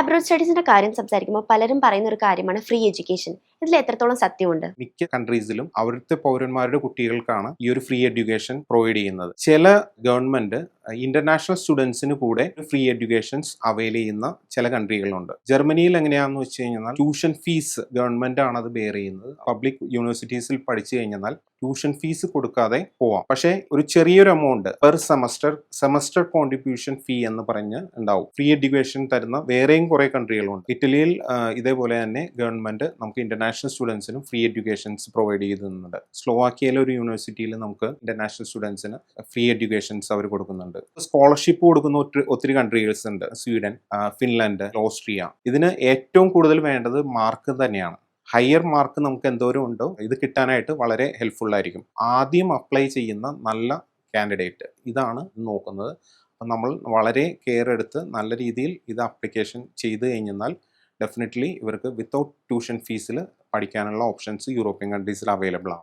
Abroad സ്റ്റഡീസിന്റെ കാര്യം സംസാരിക്കുമ്പോൾ പലരും പറയുന്ന ഒരു കാര്യമാണ് ഫ്രീ എഡ്യൂക്കേഷൻ ഇതിൽ എത്രത്തോളം സത്യമുണ്ട്? മിക്ക കൺട്രീസിലും അവിടുത്തെ പൗരന്മാരുടെ കുട്ടികൾക്കാണ് ഈ ഒരു ഫ്രീ എഡ്യൂക്കേഷൻ പ്രൊവൈഡ് ചെയ്യുന്നത്. ചില ഗവൺമെന്റ് ഇന്റർനാഷണൽ സ്റ്റുഡൻസിന് കൂടെ ഫ്രീ എഡ്യൂക്കേഷൻസ് അവൈൽ ചെയ്യുന്ന ചില കൺട്രികളുണ്ട് ജർമ്മനിയിൽ എങ്ങനെയാണെന്ന് വെച്ച് കഴിഞ്ഞാൽ ട്യൂഷൻ ഫീസ് ഗവൺമെന്റ് ആണ് അത് ബെയർ ചെയ്യുന്നത്. പബ്ലിക് യൂണിവേഴ്സിറ്റീസിൽ പഠിച്ചു കഴിഞ്ഞാൽ ട്യൂഷൻ ഫീസ് കൊടുക്കാതെ പോവാം. പക്ഷേ ഒരു ചെറിയൊരു amount per semester semester contribution fee എന്ന് പറഞ്ഞ് ഉണ്ടാവും. ഫ്രീ എഡ്യൂക്കേഷൻ തരുന്ന വേറെയും കുറെ കൺട്രികളുണ്ട്. ഇറ്റലിയിൽ ഇതേപോലെ തന്നെ ഗവൺമെന്റ് നമുക്ക് ഇന്റർനാഷണൽ സ്റ്റുഡൻസിനും ഫ്രീ എഡ്യൂക്കേഷൻസ് പ്രൊവൈഡ് ചെയ്തിരുന്നുണ്ട് സ്ലോവാക്കിയയിലെ ഒരു യൂണിവേഴ്സിറ്റിയിൽ നമുക്ക് ഇന്റർനാഷണൽ സ്റ്റുഡൻസിന് ഫ്രീ എഡ്യൂക്കേഷൻസ് അവർ കൊടുക്കുന്നുണ്ട്. സ്കോളർഷിപ്പ് കൊടുക്കുന്ന ഒത്തിരി കൺട്രീസ് ഉണ്ട്. സ്വീഡൻ ഫിൻലാൻഡ് ഓസ്ട്രിയ ഇതിന് ഏറ്റവും കൂടുതൽ വേണ്ടത് മാർക്ക് തന്നെയാണ്. ഹയർ മാർക്ക് നമുക്ക് എന്തോരം ഉണ്ടോ? ഇത് കിട്ടാനായിട്ട് വളരെ ഹെൽപ്ഫുൾ ആയിരിക്കും. ആദ്യം അപ്ലൈ ചെയ്യുന്ന നല്ല കാൻഡിഡേറ്റ് ഇതാണ് നോക്കുന്നത്. അപ്പം നമ്മൾ വളരെ കെയർ എടുത്ത് നല്ല രീതിയിൽ ഇത് അപ്ലിക്കേഷൻ ചെയ്ത് കഴിഞ്ഞാൽ ഡെഫിനറ്റ്ലി ഇവർക്ക് വിത്തൗട്ട് ട്യൂഷൻ ഫീസിൽ പഠിക്കാനുള്ള ഓപ്ഷൻസ് യൂറോപ്യൻ കൺട്രീസിൽ അവൈലബിൾ ആണ്.